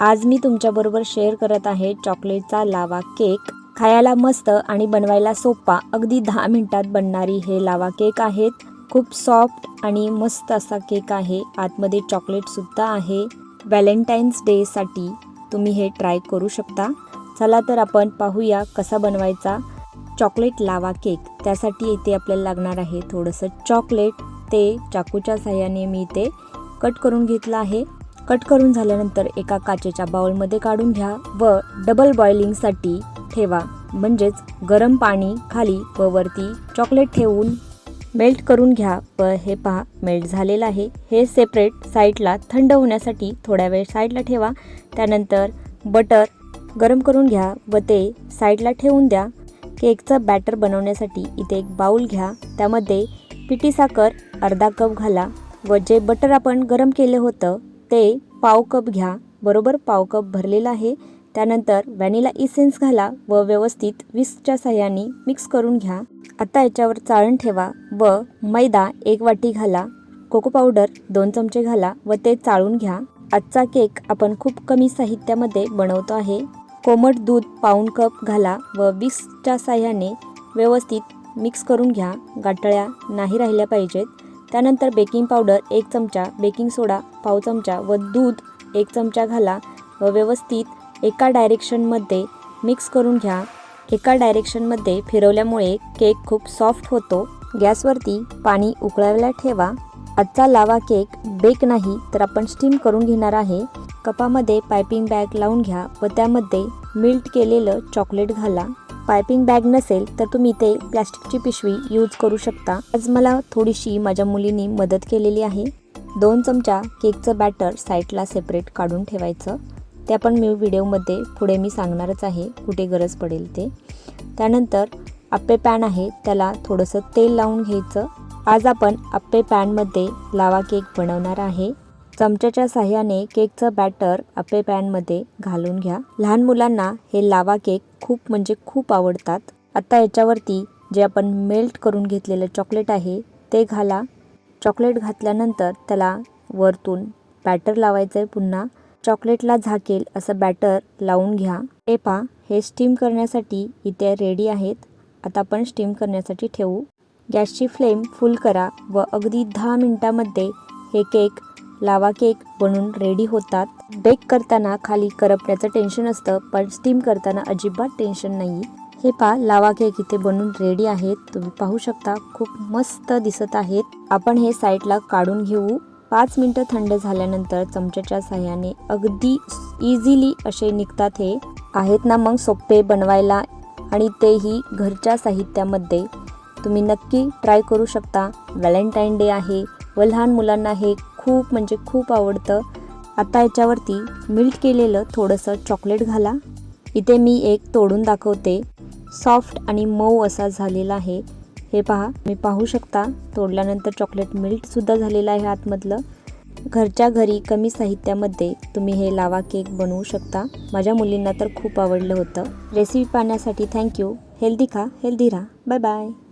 आज मी तुमच्याबरोबर शेअर करत आहे चॉकलेटचा लावा केक खायला मस्त आणि बनवायला सोपा अगदी दहा मिनिटात बनणारी हे लावा केक आहेत. खूप सॉफ्ट आणि मस्त असा केक आहे. आतमध्ये चॉकलेटसुद्धा आहे. व्हॅलेंटाईन्स डेसाठी तुम्ही हे ट्राय करू शकता. चला तर आपण पाहूया कसा बनवायचा चॉकलेट लावा केक त्यासाठी इथे आपल्याला लागणार आहे थोडंसं चॉकलेट ते चाकूच्या साह्याने मी इथे कट करून घेतलं आहे. कट करून झाल्यानंतर एका काचेच्या बाउलमध्ये काढून घ्या व डबल बॉइलिंगसाठी ठेवा. म्हणजेच गरम पाणी खाली व वरती चॉकलेट ठेवून मेल्ट करून घ्या. व हे पहा मेल्ट झालेलं आहे. हे सेपरेट साईडला थंड होण्यासाठी थोड्या वेळ साईडला ठेवा. त्यानंतर बटर गरम करून घ्या व ते साईडला ठेवून द्या. केकचं बॅटर बनवण्यासाठी इथे एक बाऊल घ्या. त्यामध्ये पिठी साखर अर्धा कप घाला. व जे बटर आपण गरम केलं होतं ते पाव कप घ्या. बरोबर पाव कप भरलेलं आहे. त्यानंतर व्हॅनिला इसेन्स घाला व व्यवस्थित विस्कच्या साह्याने मिक्स करून घ्या. आता याच्यावर चाळण ठेवा व मैदा एक वाटी घाला. कोको पावडर दोन चमचे घाला व ते चाळून घ्या. आजचा केक आपण खूप कमी साहित्यामध्ये बनवतो आहे. कोमट दूध पाऊण कप घाला व विस्कच्या साह्याने व्यवस्थित मिक्स करून घ्या. गाठळ्या नाही राहिल्या पाहिजेत. त्यानंतर बेकिंग पावडर एक चमचा बेकिंग सोडा पाव चमचा व दूध एक चमचा घाला व व्यवस्थित एका डायरेक्शनमध्ये मिक्स करून घ्या. एका डायरेक्शनमध्ये फिरवल्यामुळे केक खूप सॉफ्ट होतो. गॅसवरती पाणी उकळायला ठेवा. आजचा लावा केक बेक नाही तर आपण स्टीम करून घेणार आहे. कपामध्ये पायपिंग बॅग लावून घ्या व त्यामध्ये मिल्ट केलेलं चॉकलेट घाला. पायपिंग बॅग नसेल तर तुम्ही ते प्लॅस्टिकची पिशवी यूज करू शकता. आज मला थोडीशी माझ्या मुलीनी मदत केलेली आहे. दोन चमचा केकचं बॅटर साईडला सेपरेट काढून ठेवायचं. ते पण मी व्हिडिओमध्ये पुढे मी सांगणारच आहे कुठे गरज पडेल ते. त्यानंतर आप्पे पॅन आहे त्याला थोडंसं तेल लावून घ्यायचं. आज आपण आप्पे पॅनमध्ये लावा केक बनवणार आहे. चमच्याच्या साह्याने केकचं बॅटर अप्पे पॅनमध्ये घालून घ्या. लहान मुलांना हे लावा केक खूप म्हणजे खूप आवडतात. आता याच्यावरती जे आपण मेल्ट करून घेतलेलं चॉकलेट आहे ते घाला. चॉकलेट घातल्यानंतर त्याला वरतून बॅटर लावायचं आहे पुन्हा. चॉकलेटला झाकेल असं बॅटर लावून घ्या. हे पा हे स्टीम करण्यासाठी इथे रेडी आहेत. आता आपण स्टीम करण्यासाठी ठेवू. गॅसची फ्लेम फुल करा व अगदी दहा मिनटामध्ये हे केक लावा केक बनून रेडी होतात. बेक करताना खाली करपण्याचं टेन्शन असतं पण स्टीम करताना अजिबात टेन्शन नाही हे पा लावा केक इथे बनून रेडी आहेत. तुम्ही पाहू शकता खूप मस्त दिसत आहेत. आपण हे साईडला काढून घेऊ. पाच मिनटं थंड झाल्यानंतर चमच्याच्या साह्याने अगदी इझिली असे निघतात हे. आहेत ना मग सोपे बनवायला आणि तेही घरच्या साहित्यामध्ये. तुम्ही नक्की ट्राय करू शकता. व्हॅलेंटाईन डे आहे. व लहान मुलांना हे खूप म्हणजे खूप आवडतं. आता याच्यावरती मिल्ट केलेलं थोडंसं चॉकलेट घाला. इथे मी एक तोडून दाखवते. सॉफ्ट आणि मऊ असा झालेला आहे. हे पहा मी पाहू शकता. तोडल्यानंतर चॉकलेट मिल्टसुद्धा झालेलं आहे आतमधलं. घरच्या घरी कमी साहित्यामध्ये तुम्ही हे लावा केक बनवू शकता. माझ्या मुलींना तर खूप आवडलं होतं. रेसिपी पाहण्यासाठी थँक्यू हेल्दी खा हेल्दी राहा. Bye bye